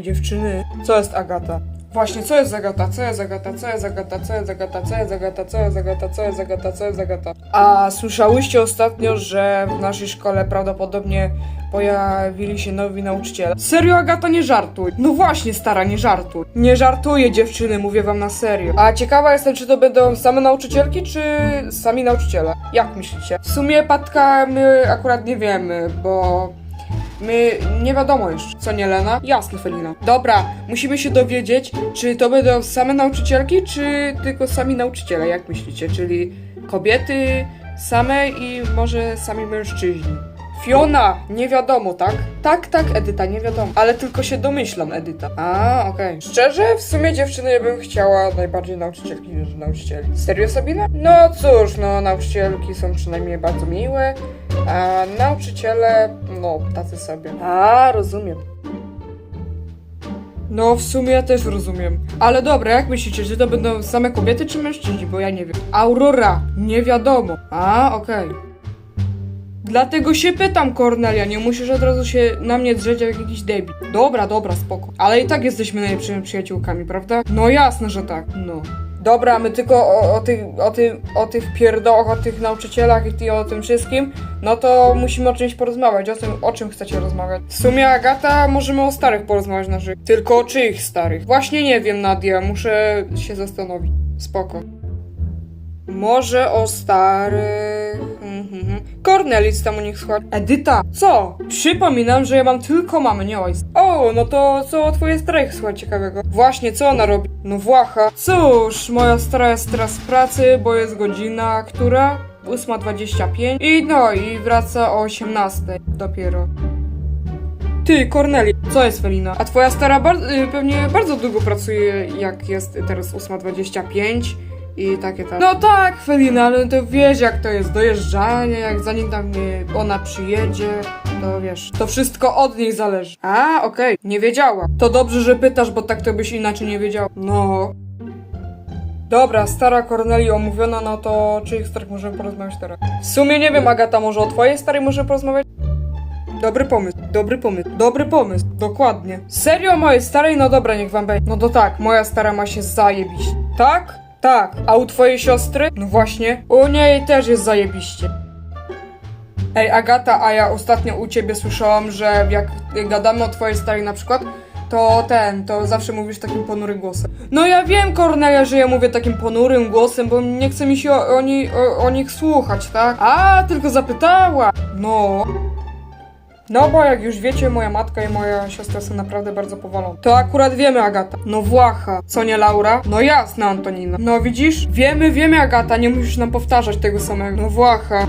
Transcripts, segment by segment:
Dziewczyny, co jest Agata? Właśnie, co jest Agata? Co jest Agata? Co jest Agata? Co jest Agata? Co jest Agata? Co jest Agata? Co jest Agata? Co jest Agata? A słyszałyście ostatnio, że w naszej szkole prawdopodobnie pojawili się nowi nauczyciele? Serio, Agata, nie żartuj. No właśnie, stara, nie żartuj. Nie żartuję, dziewczyny, mówię wam na serio. A ciekawa jestem, czy to będą same nauczycielki, czy sami nauczyciele? Jak myślicie? W sumie, Patka, my akurat nie wiemy, bo... My nie wiadomo jeszcze, co nie Lena? Jasne, Felina. Dobra, musimy się dowiedzieć, czy to będą same nauczycielki, czy tylko sami nauczyciele, jak myślicie? Czyli kobiety same i może sami mężczyźni. Fiona, nie wiadomo, tak? Tak, tak, Edyta, nie wiadomo. Ale tylko się domyślam, Edyta. A, okej. Szczerze, w sumie dziewczyny ja bym chciała najbardziej nauczycielki niż nauczycieli. Serio, Sabina? No cóż, no nauczycielki są przynajmniej bardzo miłe, a nauczyciele, no, tacy sobie. A, rozumiem. No, w sumie ja też rozumiem. Ale dobra, jak myślicie, że to będą same kobiety czy mężczyźni? Bo ja nie wiem. Aurora, nie wiadomo. A, okej. Dlatego się pytam, Kornelia, nie musisz od razu się na mnie drzeć jak jakiś debil. Dobra, dobra, spoko. Ale i tak jesteśmy najlepszymi przyjaciółkami, prawda? No jasne, że tak. No. Dobra, my tylko o, o, tych, o, tych, o tych pierdołach, o tych nauczycielach i ty- o tym wszystkim, no to musimy o czymś porozmawiać. O tym, o czym chcecie rozmawiać? W sumie, Agata, możemy o starych porozmawiać naszych. Tylko o czyich starych? Właśnie nie wiem, Nadia, muszę się zastanowić. Spoko. Może o starych. Cornelis tam u nich słucha. Edyta, co? Przypominam, że ja mam tylko mamę, nie ojca. O, no to co o twojej starej słucha ciekawego? Właśnie, co ona robi? No Włacha. Cóż, moja stara jest teraz w pracy, bo jest godzina, która? 8.25 i no, i wraca o 18 dopiero. Ty, Korneli, co jest Felina? A twoja stara bar- y, pewnie bardzo długo pracuje, jak jest teraz 8.25 i takie tam. No tak, Felina, ale to wiesz jak to jest, dojeżdżanie, jak zanim tam nie, ona przyjedzie, to wiesz, to wszystko od niej zależy. A, okej, nie wiedziała. To dobrze, że pytasz, bo tak to byś inaczej nie wiedziała. No. Dobra, stara Korneli omówiona, no to czy ich starych możemy porozmawiać teraz? W sumie nie wiem, Agata, może o twojej starej możemy porozmawiać? Dobry pomysł, dobry pomysł, dobry pomysł, dokładnie. Serio mojej starej? No dobra, niech wam będzie. No to tak, moja stara ma się zajebiście. Tak? Tak. A u twojej siostry? No właśnie. U niej też jest zajebiście. Ej, Agata, a ja ostatnio u ciebie słyszałam, że jak gadamy o twojej starej na przykład, to ten, to zawsze mówisz takim ponurym głosem. No ja wiem, Kornelia, że ja mówię takim ponurym głosem, bo nie chce mi się o, o, o, o nich słuchać, tak? A, tylko zapytała. No. No bo jak już wiecie, moja matka i moja siostra są naprawdę bardzo powalone. To akurat wiemy, Agata. No Włacha. Co nie Laura? No jasne, Antonina. No widzisz? Wiemy, wiemy, Agata, nie musisz nam powtarzać tego samego. No Włacha.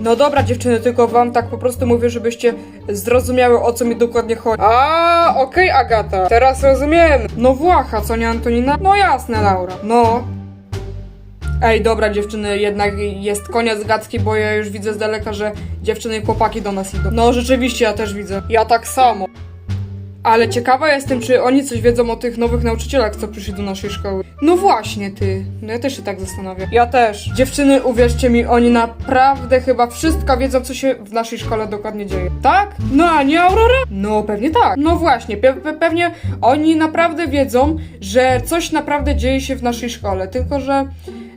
No dobra, dziewczyny, tylko wam tak po prostu mówię, żebyście zrozumiały, o co mi dokładnie chodzi. A, okej, Agata. Teraz rozumiem. No Włacha, co nie Antonina? No jasne, Laura. No. Ej, dobra dziewczyny, jednak jest koniec gadki, bo ja już widzę z daleka, że dziewczyny i chłopaki do nas idą. No rzeczywiście, ja też widzę. Ja tak samo. Ale ciekawa jestem, czy oni coś wiedzą o tych nowych nauczycielach, co przyszli do naszej szkoły. No właśnie, ty. No ja też się tak zastanawiam. Ja też. Dziewczyny, uwierzcie mi, oni naprawdę chyba wszystko wiedzą, co się w naszej szkole dokładnie dzieje. Tak? No a nie Aurora? No pewnie tak. No właśnie, pe pe pewnie oni naprawdę wiedzą, że coś naprawdę dzieje się w naszej szkole, tylko że...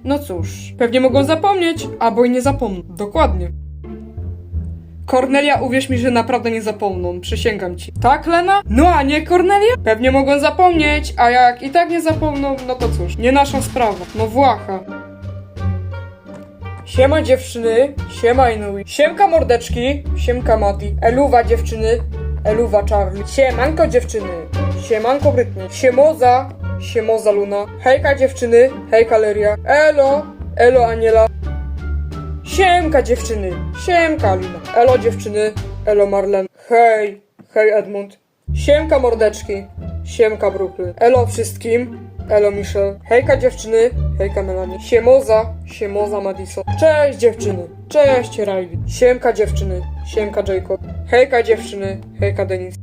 No cóż, pewnie mogą zapomnieć, albo i nie zapomną. Dokładnie. Kornelia, uwierz mi, że naprawdę nie zapomną, przysięgam ci. Tak, Lena? No a nie Kornelia? Pewnie mogą zapomnieć, a jak i tak nie zapomną, no to cóż, nie nasza sprawa. No Włacha. Siema dziewczyny, siema Inui. Siemka mordeczki, siemka Mati. Eluwa dziewczyny, eluwa Charlie. Siemanko dziewczyny, siemanko Brytni. Siemoza, siemoza Luna. Hejka dziewczyny, hejka Leria. Elo, elo Aniela. Siemka dziewczyny, siemka Alina. Elo dziewczyny, elo Marlen. Hej, hej Edmund. Siemka mordeczki, siemka Brooklyn. Elo wszystkim, elo Michelle. Hejka dziewczyny, hejka Melanie. Siemoza, siemoza Madison. Cześć dziewczyny, cześć Riley. Siemka dziewczyny, siemka Jacob. Hejka dziewczyny, hejka Denis.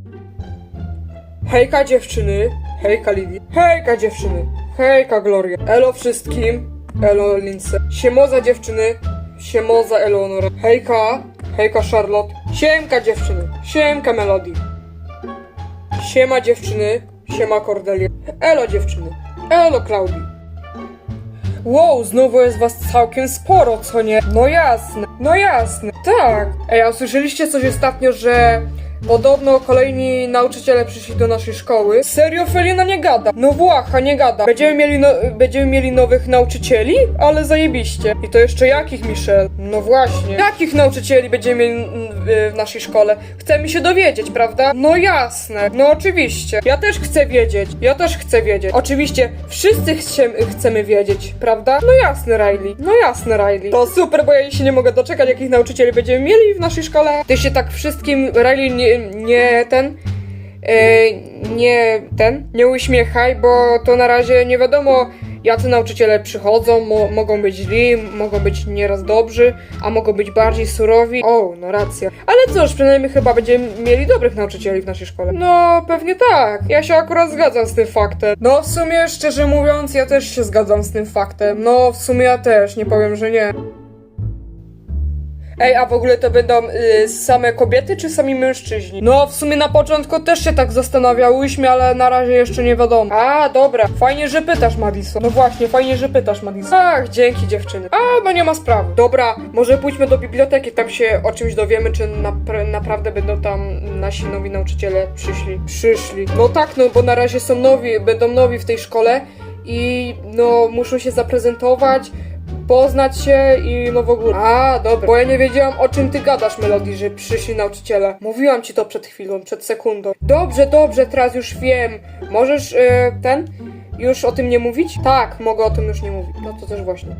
Hejka dziewczyny, hejka Lidii. Hejka dziewczyny, hejka Gloria. Elo wszystkim, elo Lince. Siemoza dziewczyny, siemoza Eleonora. Hejka, hejka Charlotte. Siemka dziewczyny, siemka Melody. Siema dziewczyny, siema Cordelia. Elo dziewczyny, elo Klaudii. Wow, znowu jest was całkiem sporo, co nie? No jasne, no jasne, tak. Ej, a słyszeliście coś ostatnio, że podobno kolejni nauczyciele przyszli do naszej szkoły? Serio, Felina nie gada. No Włacha, nie gada. Będziemy mieli, no, będziemy mieli nowych nauczycieli? Ale zajebiście. I to jeszcze jakich, Michel? No właśnie. Jakich nauczycieli będziemy mieli mm, y, w naszej szkole? Chcemy się dowiedzieć, prawda? No jasne, no oczywiście. Ja też chcę wiedzieć, ja też chcę wiedzieć. Oczywiście, wszyscy chcemy, chcemy wiedzieć, prawda? No jasne, Riley, no jasne, Riley. To super, bo ja się nie mogę doczekać, jakich nauczycieli będziemy mieli w naszej szkole. Ty się tak wszystkim, Riley, nie, nie ten... E, nie ten, nie uśmiechaj, bo to na razie nie wiadomo, jacy nauczyciele przychodzą, mo mogą być źli, mogą być nieraz dobrzy, a mogą być bardziej surowi. O, no racja. Ale cóż, przynajmniej chyba będziemy mieli dobrych nauczycieli w naszej szkole. No, pewnie tak. Ja się akurat zgadzam z tym faktem. No, w sumie, szczerze mówiąc, ja też się zgadzam z tym faktem. No, w sumie ja też, nie powiem, że nie. Ej, a w ogóle to będą y, same kobiety czy sami mężczyźni? No, w sumie na początku też się tak zastanawiałyśmy, ale na razie jeszcze nie wiadomo. A, dobra, fajnie, że pytasz, Madison. No właśnie, fajnie, że pytasz, Madison. Ach, dzięki dziewczyny. A, no nie ma sprawy. Dobra, może pójdźmy do biblioteki, tam się o czymś dowiemy, czy napra- naprawdę będą tam nasi nowi nauczyciele przyszli. Przyszli. No tak, no bo na razie są nowi, będą nowi w tej szkole i no muszą się zaprezentować, poznać się i no w ogóle. A, dobra. Bo ja nie wiedziałam o czym ty gadasz, Melody, że przyszli nauczyciele. Mówiłam ci to przed chwilą, przed sekundą. Dobrze, dobrze, teraz już wiem. Możesz e, ten już o tym nie mówić? Tak, mogę o tym już nie mówić. No to też właśnie.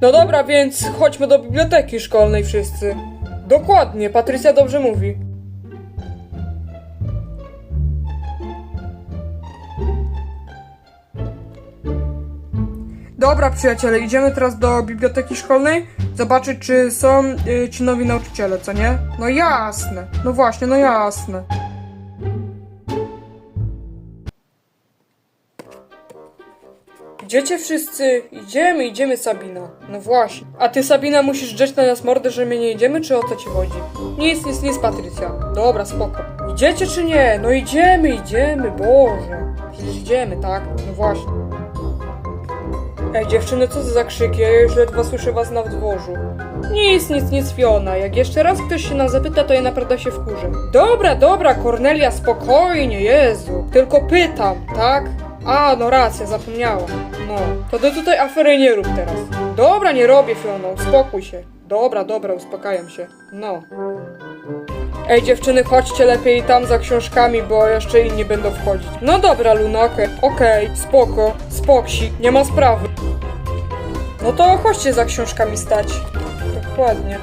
No dobra, więc chodźmy do biblioteki szkolnej wszyscy. Dokładnie, Patrycja dobrze mówi. Dobra, przyjaciele, idziemy teraz do biblioteki szkolnej, zobaczyć, czy są y, ci nowi nauczyciele, co nie? No jasne, no właśnie, no jasne. Idziecie wszyscy? Idziemy, idziemy, Sabina. No właśnie. A ty, Sabina, musisz drzeć na nas mordę, że my nie idziemy, czy o co ci chodzi? Nic, nic, nic, Patrycja. Dobra, spoko. Idziecie czy nie? No idziemy, idziemy, Boże. Przecież idziemy, tak? No właśnie. Ej, dziewczyny, co to za krzyki? Ja już ledwo słyszę was na dworzu. Nic, nic, nic, Fiona. Jak jeszcze raz ktoś się nas zapyta, to ja naprawdę się wkurzę. Dobra, dobra, Kornelia, spokojnie, Jezu. Tylko pytam, tak? A, no racja, zapomniałam. No, to ty tutaj afery nie rób teraz. Dobra, nie robię, Fiona, uspokój się. Dobra, dobra, uspokajam się. No. Ej, dziewczyny, chodźcie lepiej tam za książkami, bo jeszcze inni będą wchodzić. No dobra, Luna, okej, okej, spoko, spoksi, nie ma sprawy. No to chodźcie za książkami stać. Dokładnie.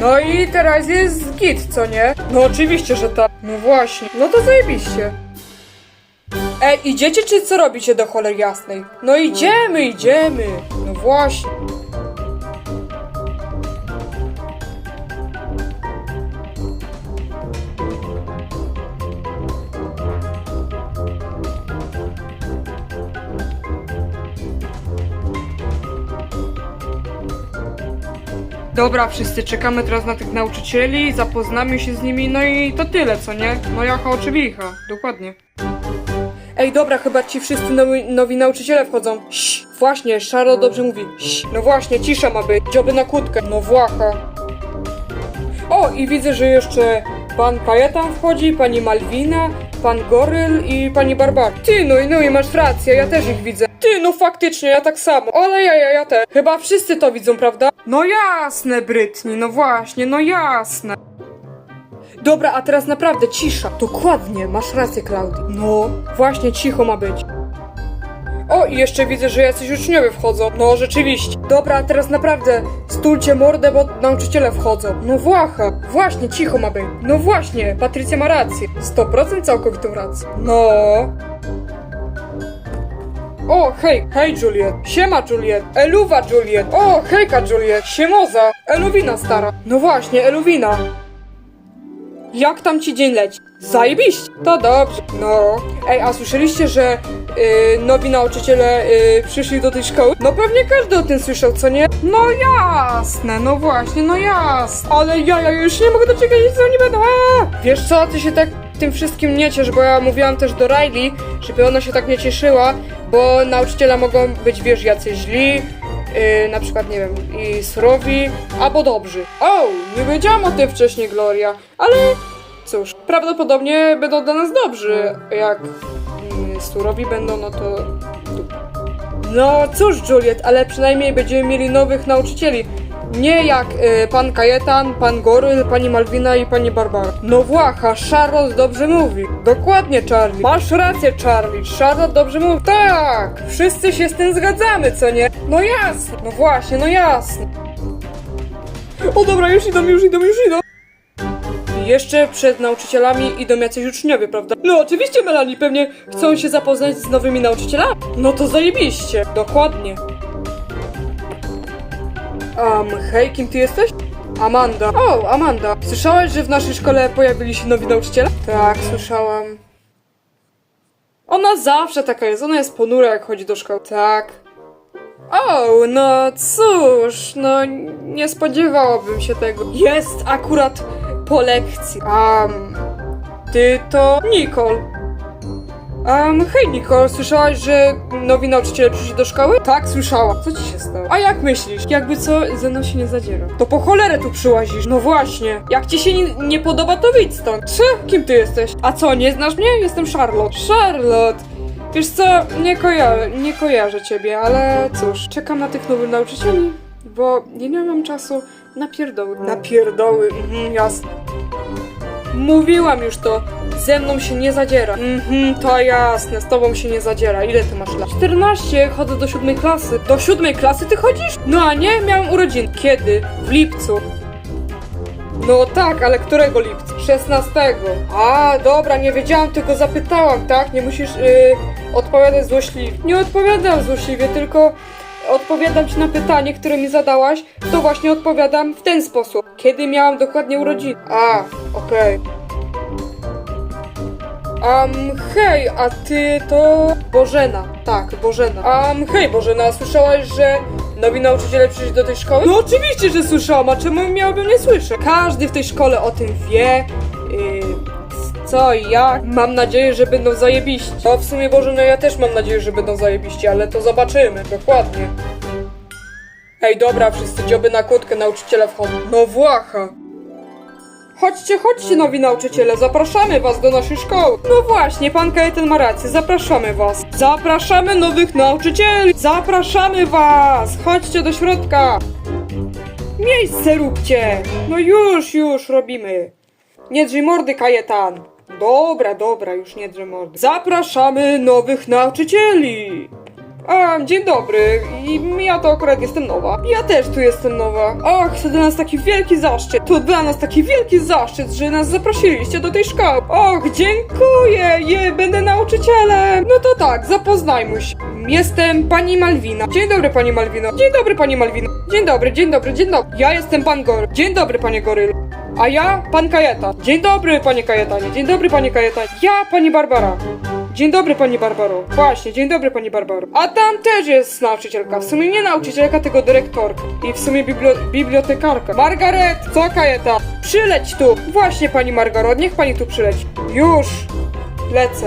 No i teraz jest git, co nie? No oczywiście, że tak. No właśnie. No to zajebiście. Ej, idziecie czy co robicie do cholery jasnej? No idziemy, idziemy. No właśnie. Dobra, wszyscy czekamy teraz na tych nauczycieli, zapoznamy się z nimi, no i to tyle, co nie? No jaka oczywicha, dokładnie. Ej, dobra, chyba ci wszyscy nowi, nowi nauczyciele wchodzą. Ś, właśnie, Charlotte dobrze mówi. Ś, no właśnie, cisza ma być. Dzioby na kłódkę. No włacha. O, i widzę, że jeszcze pan Kajetan wchodzi, pani Malwina, pan Goryl i pani Barbara. Ty, no i no i masz rację, ja też ich widzę. Ty, no faktycznie, ja tak samo. Ale ja, ja, ja też. Chyba wszyscy to widzą, prawda? No jasne, Brytni, no właśnie, no jasne. Dobra, a teraz naprawdę cisza. Dokładnie, masz rację, Klaudii. No, właśnie cicho ma być. O, i jeszcze widzę, że jacyś uczniowie wchodzą. No, rzeczywiście. Dobra, teraz naprawdę stulcie mordę, bo nauczyciele wchodzą. No włacha, właśnie, cicho ma być. No właśnie, Patrycja ma rację. 100% całkowitą rację. No. O, hej, hej Juliet. Siema Juliet. Eluwa Juliet. O, hejka Juliet. Siemoza. Eluwina stara. No właśnie, Eluwina. Jak tam ci dzień leci? Zajebiście! To dobrze. No. Ej, a słyszeliście, że y, nowi nauczyciele y, przyszli do tej szkoły? No pewnie każdy o tym słyszał, co nie? No jasne, no właśnie, no jasne. Ale ja, ja już nie mogę doczekać, co oni będą. A! Wiesz co, ty się tak tym wszystkim nie ciesz, bo ja mówiłam też do Riley, żeby ona się tak nie cieszyła, bo nauczyciele mogą być, wiesz, jacyś źli, yy, na przykład, nie wiem, i surowi, albo dobrzy. O, nie wiedziałam o tym wcześniej, Gloria, ale cóż, prawdopodobnie będą dla nas dobrzy, jak mm, surowi będą, no to... dupa. No cóż, Juliet, ale przynajmniej będziemy mieli nowych nauczycieli. Nie jak y, pan Kajetan, pan Goryl, pani Malwina i pani Barbara. No Włacha, Charlotte dobrze mówi. Dokładnie, Charlie. Masz rację, Charlie. Charlotte dobrze mówi. Tak, wszyscy się z tym zgadzamy, co nie? No jasne. No właśnie, no jasne. O dobra, już idą, już idą, już idą. Jeszcze przed nauczycielami idą jacyś uczniowie, prawda? No oczywiście, Melanie, pewnie chcą się zapoznać z nowymi nauczycielami. No to zajebiście. Dokładnie. Um, hej, kim ty jesteś? Amanda. O, Amanda. Słyszałaś, że w naszej szkole pojawili się nowi nauczyciele? Tak, słyszałam. Ona zawsze taka jest, ona jest ponura jak chodzi do szkoły. Tak. O, no cóż, no nie spodziewałabym się tego. Jest akurat po lekcji. Um, ty to Nicole. Um, hej Nicole, słyszałaś, że nowi nauczyciele przyszli do szkoły? Tak, słyszałam. Co ci się stało? A jak myślisz? Jakby co, ze mną się nie zadziera. To po cholerę tu przyłazisz. No właśnie. Jak ci się nie, nie podoba, to wyjdź stąd. Czy? Kim ty jesteś? A co, nie znasz mnie? Jestem Charlotte. Charlotte. Wiesz co, nie, koja nie kojarzę ciebie, ale cóż, czekam na tych nowych nauczycieli, bo nie mam czasu na pierdoły. Na pierdoły, mhm, jasne. Mówiłam już to, ze mną się nie zadziera. Mhm, to jasne, z tobą się nie zadziera. Ile ty masz lat? 14, chodzę do siódmej klasy. Do siódmej klasy ty chodzisz? No a nie, miałem urodziny. Kiedy? W lipcu. No tak, ale którego lipca? 16. A, dobra, nie wiedziałam, tylko zapytałam, tak? Nie musisz yy, odpowiadać złośliwie. Nie odpowiadam złośliwie, tylko odpowiadam ci na pytanie, które mi zadałaś, to właśnie odpowiadam w ten sposób. Kiedy miałam dokładnie urodziny? A, okej. Um, hej, a ty to... Bożena, tak, Bożena. Um, hej Bożena, słyszałaś, że nowi nauczyciele przyszli do tej szkoły? No oczywiście, że słyszałam, a czemu miałabym nie słyszeć? Każdy w tej szkole o tym wie, yy, co i jak. Mam nadzieję, że będą zajebiści. No w sumie Bożena, ja też mam nadzieję, że będą zajebiści, ale to zobaczymy, dokładnie. Ej, dobra, wszyscy dzioby na kłódkę, nauczyciele wchodzą. No Włacha. Chodźcie, chodźcie, nowi nauczyciele, zapraszamy was do naszej szkoły. No właśnie, pan Kajetan ma rację, zapraszamy was. Zapraszamy nowych nauczycieli, zapraszamy was. Chodźcie do środka. Miejsce róbcie. No już, już robimy. Nie drzyj mordy, Kajetan. Dobra, dobra, już nie drzyj mordy. Zapraszamy nowych nauczycieli. A, dzień dobry. I ja to akurat jestem nowa. Ja też tu jestem nowa. Och, to dla nas taki wielki zaszczyt. To dla nas taki wielki zaszczyt, że nas zaprosiliście do tej szkoły. Och, dziękuję. Je, będę nauczycielem. No to tak, zapoznajmy się. Jestem pani Malwina. Dzień dobry, pani Malwino. Dzień dobry, pani Malwino. Dzień dobry, dzień dobry, dzień dobry. Ja jestem pan Goryl. Dzień dobry, panie Goryl. A ja, pan Kajeta. Dzień dobry, panie Kajetanie. Dzień dobry, panie Kajetanie. Ja, pani Barbara. Dzień dobry, pani Barbaro. Właśnie, dzień dobry, pani Barbaro. A tam też jest nauczycielka. W sumie nie nauczycielka, tylko dyrektorka. I w sumie biblio bibliotekarka. Margaret! Co, Kajeta? Przyleć tu! Właśnie, pani Margaret, niech pani tu przyleci. Już! Lecę.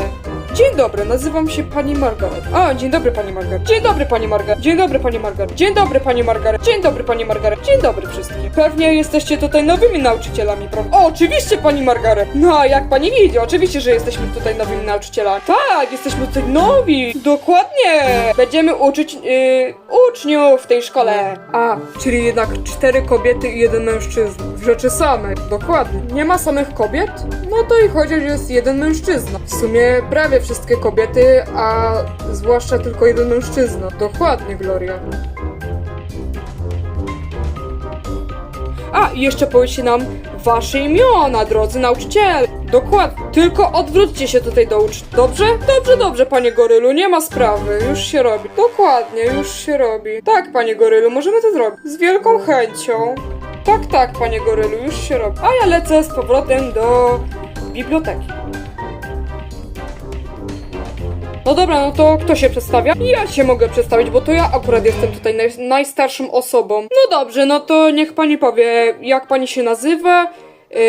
Dzień dobry, nazywam się pani Margaret. O, dzień dobry pani Margaret. Dzień dobry pani Margaret. Dzień dobry pani Margaret. Dzień dobry pani Margaret. Dzień dobry pani Margaret. Dzień dobry wszystkim. Pewnie jesteście tutaj nowymi nauczycielami, prawda? O, oczywiście pani Margaret. No, a jak pani widzi, oczywiście, że jesteśmy tutaj nowymi nauczycielami. Tak, jesteśmy tutaj nowi. Dokładnie. Będziemy uczyć yy, uczniów w tej szkole. A, czyli jednak cztery kobiety i jeden mężczyzna. W rzeczy samej. Dokładnie. Nie ma samych kobiet? No to i chociaż jest jeden mężczyzna. W sumie prawie wszystkie kobiety, a zwłaszcza tylko jeden mężczyzna. Dokładnie, Gloria. A, jeszcze powiedzcie nam wasze imiona, drodzy nauczyciele. Dokładnie. Tylko odwróćcie się tutaj do ucz. Dobrze? Dobrze, dobrze, panie Gorylu, nie ma sprawy. Już się robi. Dokładnie, już się robi. Tak, panie Gorylu, możemy to zrobić. Z wielką chęcią. Tak, tak, panie Gorylu, już się robi. A ja lecę z powrotem do biblioteki. No dobra, no to kto się przedstawia? Ja się mogę przedstawić, bo to ja akurat jestem tutaj naj, najstarszą osobą. No dobrze, no to niech pani powie, jak pani się nazywa yy,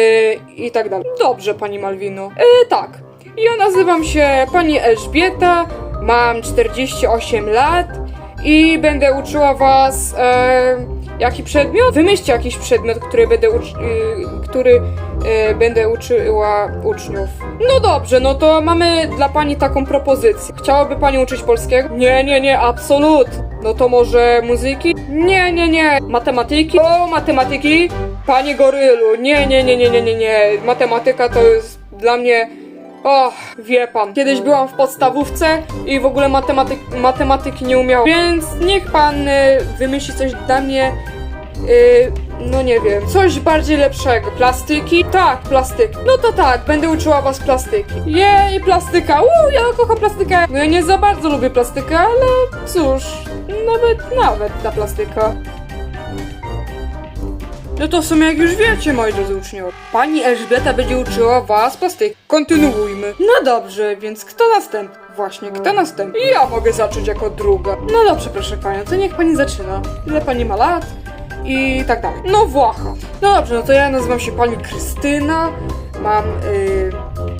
i tak dalej. Dobrze, pani Malwino. Yy, tak, ja nazywam się pani Elżbieta, mam 48 lat i będę uczyła was e, jaki przedmiot? Wymyślcie jakiś przedmiot, który będę uczy, y, który e, będę uczyła uczniów. No dobrze, no to mamy dla pani taką propozycję. Chciałaby pani uczyć polskiego? Nie, nie, nie, absolut. No to może muzyki? Nie, nie, nie. Matematyki? O, matematyki? Panie Gorylu, nie, nie, nie, nie, nie, nie, nie. Matematyka to jest dla mnie Och, wie pan, kiedyś byłam w podstawówce i w ogóle matematyk, matematyki nie umiałam, więc niech pan y, wymyśli coś dla mnie, y, no nie wiem, coś bardziej lepszego. Plastyki? Tak, plastyki. No to tak, będę uczyła was plastyki. Jej, plastyka, uuu, ja kocham plastykę. No ja nie za bardzo lubię plastykę, ale cóż, nawet, nawet ta plastyka. No to w sumie jak już wiecie, moi drodzy uczniowie. Pani Elżbieta będzie uczyła was plastyki. Kontynuujmy. No dobrze, więc kto następny? Właśnie, kto następny? Ja mogę zacząć jako druga. No dobrze, proszę panią, to niech pani zaczyna. Ile pani ma lat? I tak dalej. No Włacha. No dobrze, no to ja nazywam się pani Krystyna. Mam y,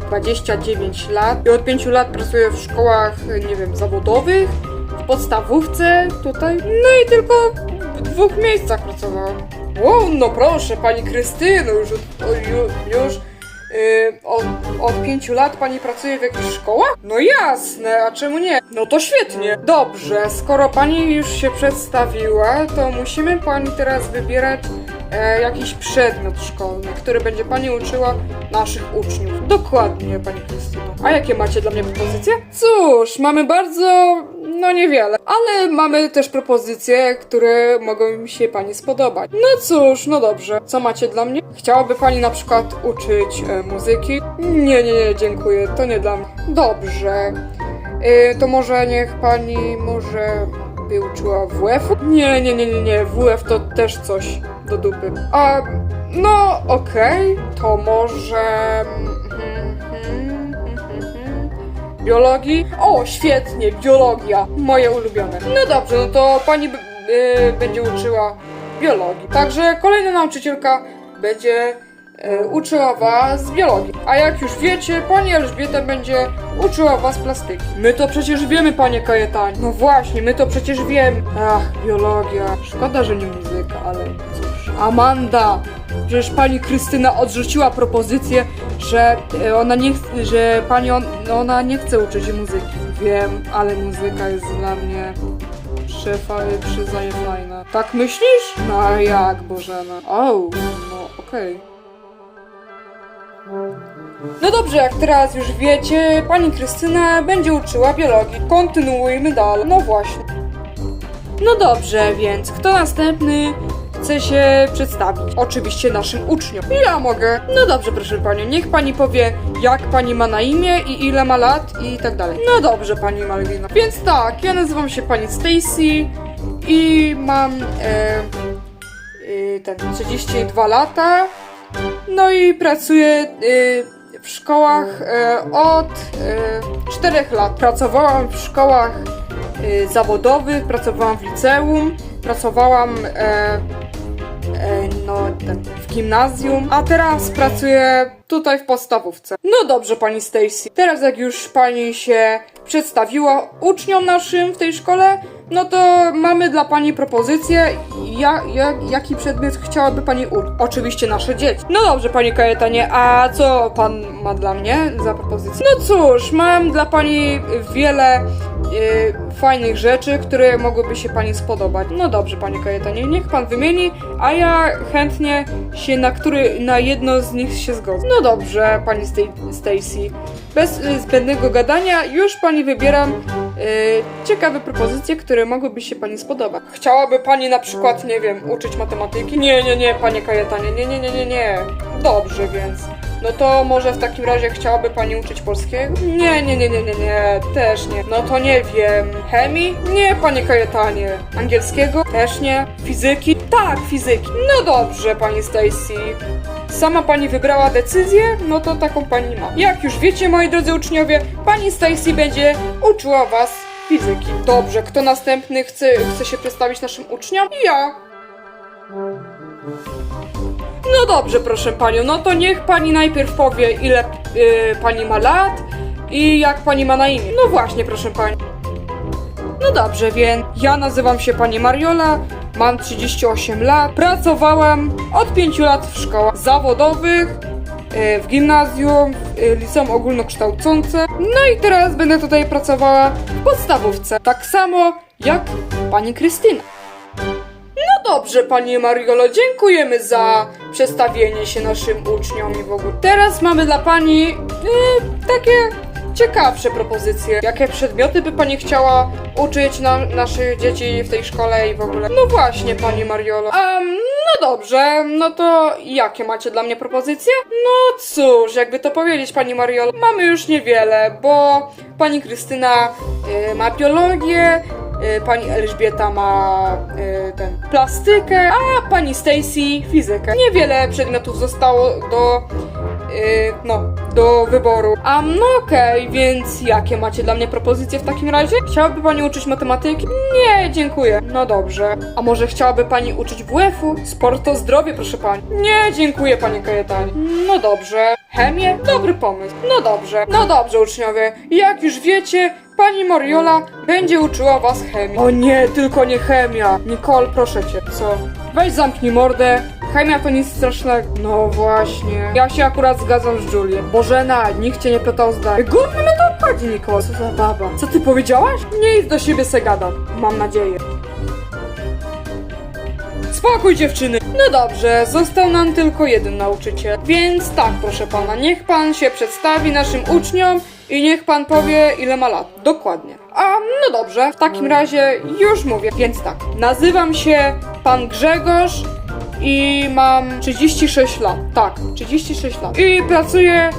29 lat i od 5 lat pracuję w szkołach, nie wiem, zawodowych, w podstawówce tutaj. No i tylko w dwóch miejscach pracowałam. Wow, no proszę, pani Krystyno, już, od, o, ju, już yy, od, od pięciu lat pani pracuje w jakichś szkołach? No jasne, a czemu nie? No to świetnie. Dobrze, skoro pani już się przedstawiła, to musimy pani teraz wybierać e, jakiś przedmiot szkolny, który będzie pani uczyła naszych uczniów. Dokładnie, pani Krystyno. A jakie macie dla mnie propozycje? Cóż, mamy bardzo, no niewiele, ale mamy też propozycje, które mogą mi się pani spodobać. No cóż, no dobrze. Co macie dla mnie? Chciałaby pani na przykład uczyć e, muzyki? Nie, nie, nie, dziękuję, to nie dla mnie. Dobrze. E, to może niech pani może uczyła WF-u? Nie, nie, nie, nie, nie, WF to też coś do dupy. A, no okej, to może... mhm, mhm, mhm. Biologii? O, świetnie, biologia. Moje ulubione. No dobrze, no to pani b- y, będzie uczyła biologii. Także kolejna nauczycielka będzie uczyła was biologii. A jak już wiecie, pani Elżbieta będzie uczyła was plastyki. My to przecież wiemy, panie Kajetanie. No właśnie, my to przecież wiemy. Ach, biologia. Szkoda, że nie muzyka, ale cóż. Amanda, Przecież pani Krystyna odrzuciła propozycję, że e, ona nie że pani on, ona nie chce uczyć muzyki. Wiem, ale muzyka jest dla mnie szefa przyznaję fajna. Tak myślisz? No jak, Bożena? O, no okej. No dobrze, jak teraz już wiecie, pani Krystyna będzie uczyła biologii. Kontynuujmy dalej. No właśnie. No dobrze, więc kto następny chce się przedstawić? Oczywiście naszym uczniom. Ja mogę. No dobrze, proszę panią, niech pani powie, jak pani ma na imię i ile ma lat i tak dalej. No dobrze, pani Malwino. Więc tak, ja nazywam się pani Stacy i mam e, e, ten 32 lata. No i pracuję e, w szkołach e, od e, 4 lat. Pracowałam w szkołach e, zawodowych, pracowałam w liceum, pracowałam e, e, no, w gimnazjum, a teraz pracuję tutaj w podstawówce. No dobrze, pani Stacy. Teraz jak już pani się przedstawiła uczniom naszym w tej szkole, no to mamy dla pani propozycję, ja, ja, jaki przedmiot chciałaby pani uczyć. Oczywiście nasze dzieci. No dobrze, panie Kajetanie, a co pan ma dla mnie za propozycję? No cóż, mam dla pani wiele y, fajnych rzeczy, które mogłyby się pani spodobać. No dobrze, panie Kajetanie, niech pan wymieni, a ja chętnie się na który, na jedno z nich się zgodzę. No dobrze, pani Sta- Stacy. Bez y, zbędnego gadania już pani wybieram y, ciekawe propozycje, które mogłyby się pani spodobać. Chciałaby pani na przykład, nie wiem, uczyć matematyki? Nie, nie, nie, panie Kajetanie, nie, nie, nie, nie, nie. Dobrze, więc. No to może w takim razie chciałaby pani uczyć polskiego? Nie, nie, nie, nie, nie, nie, też nie. No to nie wiem. Chemii? Nie, panie Kajetanie. Angielskiego? Też nie. Fizyki? Tak, fizyki. No dobrze, pani Stacy. sama pani wybrała decyzję, no to taką pani ma. Jak już wiecie, moi drodzy uczniowie, pani Stacy będzie uczyła was fizyki. Dobrze, kto następny chce, chce się przedstawić naszym uczniom? Ja. No dobrze, proszę panią, no to niech pani najpierw powie, ile y, pani ma lat i jak pani ma na imię. No właśnie, proszę pani. No dobrze, więc ja nazywam się pani Mariola, mam 38 lat, pracowałam od 5 lat w szkołach zawodowych, y, w gimnazjum, w y, liceum ogólnokształcące, no i teraz będę tutaj pracowała w podstawówce, tak samo jak pani Krystyna. Dobrze, Pani Mariolo, dziękujemy za przedstawienie się naszym uczniom i w ogóle. Teraz mamy dla Pani y, takie ciekawsze propozycje. Jakie przedmioty by Pani chciała uczyć na, naszych dzieci w tej szkole i w ogóle? No właśnie, Pani Mariolo. Um, no dobrze, no to jakie macie dla mnie propozycje? No cóż, jakby to powiedzieć, Pani Mariolo, mamy już niewiele, bo Pani Krystyna y, ma biologię, pani Elżbieta ma y, ten plastykę, a pani Stacy fizykę. Niewiele przedmiotów zostało do y, no, do wyboru. A no okej, więc jakie macie dla mnie propozycje w takim razie? Chciałaby pani uczyć matematyki? Nie, dziękuję. No dobrze. A może chciałaby pani uczyć WF-u? Sport to zdrowie, proszę pani. Nie, dziękuję panie Kajetanie. No dobrze. Chemię? Dobry pomysł. No dobrze. No dobrze, uczniowie. Jak już wiecie, Pani Moriola będzie uczyła was chemii. O nie, tylko nie chemia. Nicole, proszę cię. Co? Weź zamknij mordę. Chemia to nic strasznego. No właśnie. Ja się akurat zgadzam z Julią. Bożena, nikt cię nie pytał zdań. Górny mnie to obchodzi, Nicole. Co za baba. Co ty powiedziałaś? Nie idź do siebie se gadam. Mam nadzieję. Spokój dziewczyny. No dobrze, został nam tylko jeden nauczyciel. Więc tak, proszę pana, niech pan się przedstawi naszym uczniom i niech pan powie, ile ma lat. Dokładnie. A, no dobrze, w takim razie już mówię. Więc tak, nazywam się pan Grzegorz i mam 36 lat. Tak, 36 lat. I pracuję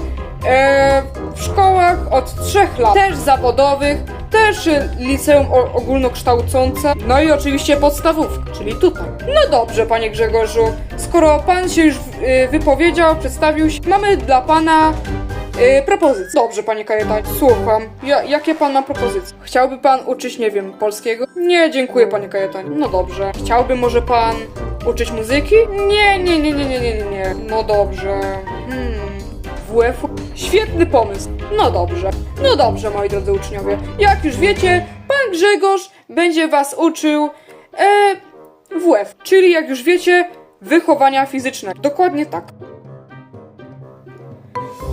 w szkołach od 3 lat. Też zawodowych, też e, liceum ogólnokształcące, no i oczywiście podstawówka, czyli tutaj. No dobrze, panie Grzegorzu, skoro pan się już e, wypowiedział, przedstawił się, mamy dla pana e, propozycje. Dobrze, panie Kajetan, słucham. Ja, jakie pan ma propozycje? Chciałby pan uczyć, nie wiem, polskiego? Nie, dziękuję, panie Kajetan. No dobrze. Chciałby może pan uczyć muzyki? Nie, nie, nie, nie, nie, nie, nie. No dobrze. Hmm. WF-u? Świetny pomysł. No dobrze. No dobrze, moi drodzy uczniowie. Jak już wiecie, pan Grzegorz będzie was uczył e, WF, czyli jak już wiecie, wychowania fizycznego. Dokładnie tak.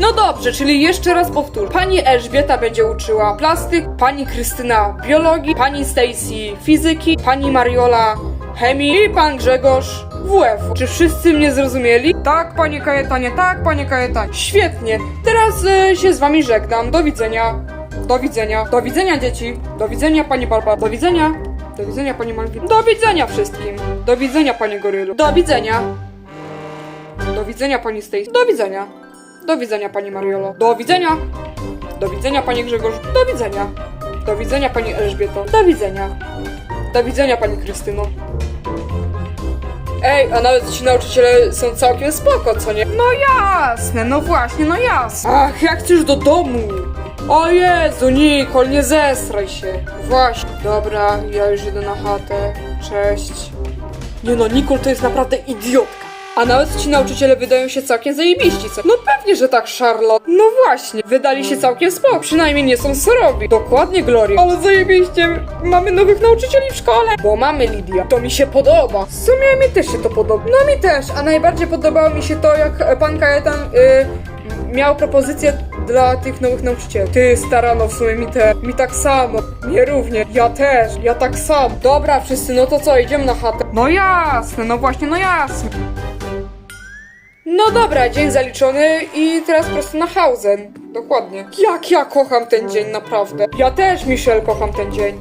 No dobrze, czyli jeszcze raz powtórzę. Pani Elżbieta będzie uczyła plastyk, pani Krystyna biologii, pani Stacy fizyki, pani Mariola chemii i pan Grzegorz WF. Czy wszyscy mnie zrozumieli? Tak, panie Kajetanie, tak, panie Kajetanie. Świetnie. Teraz e, się z wami żegnam. Do widzenia. Do widzenia. Do widzenia, dzieci. Do widzenia, pani Barbara. Do widzenia. Do widzenia, pani Malwin. Do widzenia wszystkim. Do widzenia, panie Gorylu. Do widzenia. Do widzenia, pani Stacy. Do widzenia. Do widzenia, pani Mariolo. Do widzenia. Do widzenia, panie Grzegorz. Do widzenia. Do widzenia, pani Elżbieto. Do widzenia. Do widzenia, pani Krystyno. Ej, a nawet ci nauczyciele są całkiem spoko, co nie? No jasne, no właśnie, no jasne. Ach, jak chcesz do domu? O Jezu, Nikol, nie zestraj się. Właśnie. Dobra, ja już idę na chatę. Cześć. Nie no, Nikol to jest naprawdę idiotka. A nawet ci nauczyciele wydają się całkiem zajebiści, co? No pewnie, że tak, Charlotte. No właśnie, wydali się całkiem spoko, przynajmniej nie są surowi. Dokładnie, Gloria. Ale zajebiście, mamy nowych nauczycieli w szkole. Bo mamy, Lidia. To mi się podoba. W sumie mi też się to podoba. No mi też, a najbardziej podobało mi się to, jak pan Kajetan y, miał propozycję dla tych nowych nauczycieli. Ty, stara, no w sumie mi te, mi tak samo. Mnie również. Ja też, ja tak samo. Dobra, wszyscy, no to co, idziemy na chatę? No jasne, no właśnie, no jasne. No dobra, dzień zaliczony i teraz po prostu na Hausen. Dokładnie. Jak ja kocham ten dzień, naprawdę. Ja też, Michelle, kocham ten dzień.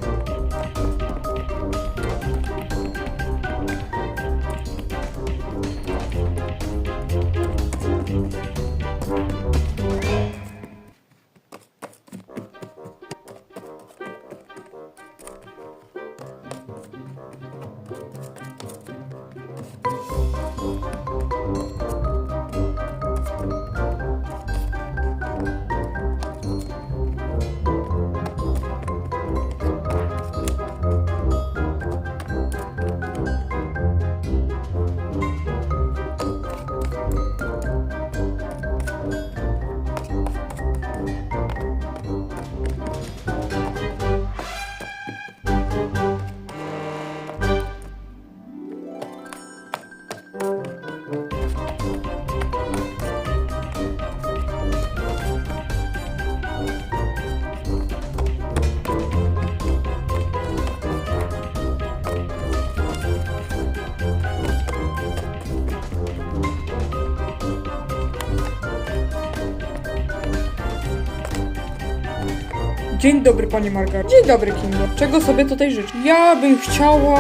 Dzień dobry, pani Margaret. Dzień dobry, Kingo. Czego sobie tutaj życzy? Ja bym chciała...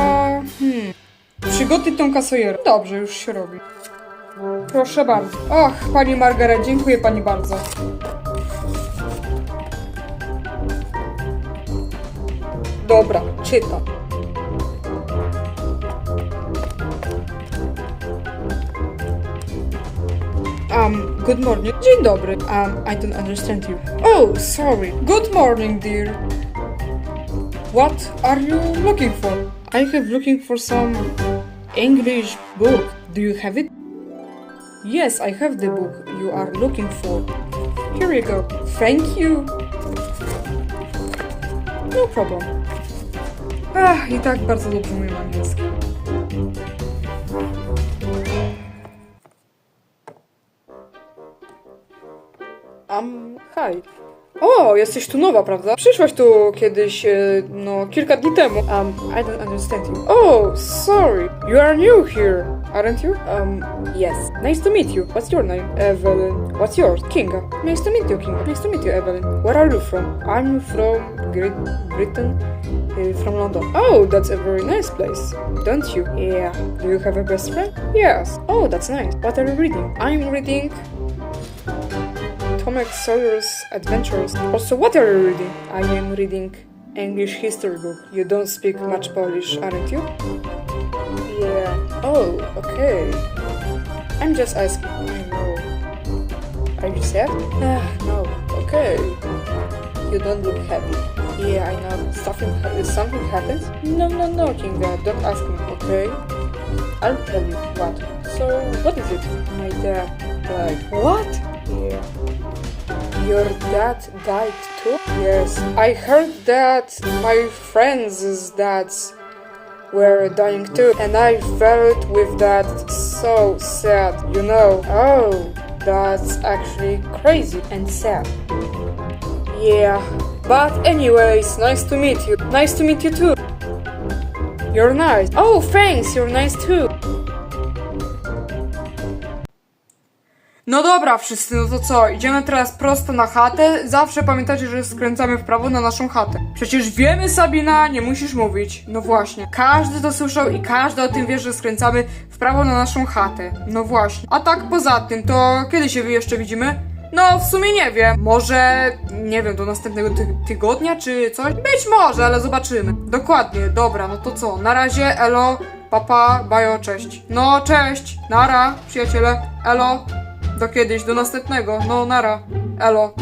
Hmm... Przygotuj tą kasojerę. Dobrze, już się robi. Proszę bardzo. Och, pani Margaret, dziękuję pani bardzo. Dobra, czytam. Good morning. Dzień dobry. Um, I don't understand you. Oh, sorry. Good morning, dear. What are you looking for? I have looking for some English book. Do you have it? Yes, I have the book you are looking for. Here you go. Thank you. No problem. Ach, i tak bardzo dobrze umiem angielski. Um, hi. O, jesteś tu nowa, prawda? Przyszłaś tu kiedyś, e, no, kilka dni temu. Um, I don't understand you. Oh, sorry. You are new here, aren't you? Um, yes. Nice to meet you. What's your name? Evelyn. What's yours? Kinga. Nice to meet you, Kinga. Nice to meet you, Evelyn. Where are you from? I'm from Great Britain. Uh, from London. Oh, that's a very nice place, don't you? Yeah. Do you have a best friend? Yes. Oh, that's nice. What are you reading? I'm reading Tomek Sawyer's Adventures. Also, what are you reading? I am reading English history book. You don't speak much Polish, aren't you? Yeah. Oh, okay. I'm just asking. I know. Are you sad? Ah, no. Okay. You don't look happy. Yeah, I know. Something ha- something happens? No, no, no, Kinga. Don't ask me, okay? I'll tell you what. So, what is it? My dad died. What? Yeah. Your dad died too? Yes. I heard that my friends' dads were dying too, and I felt with that so sad, you know. Oh, that's actually crazy and sad. Yeah. But anyways, nice to meet you. Nice to meet you too. You're nice. Oh, thanks, you're nice too. No dobra wszyscy, no to co? Idziemy teraz prosto na chatę. Zawsze pamiętajcie, że skręcamy w prawo na naszą chatę. Przecież wiemy Sabina, nie musisz mówić. No właśnie. Każdy to słyszał i każdy o tym wie, że skręcamy w prawo na naszą chatę. No właśnie. A tak poza tym, to kiedy się jeszcze widzimy? No, w sumie nie wiem. Może, nie wiem, do następnego ty tygodnia czy coś? Być może, ale zobaczymy. Dokładnie, dobra, no to co? Na razie, elo, papa, bajo, cześć. No, cześć, nara, przyjaciele, elo. Do kiedyś, do następnego. No, nara. Elo.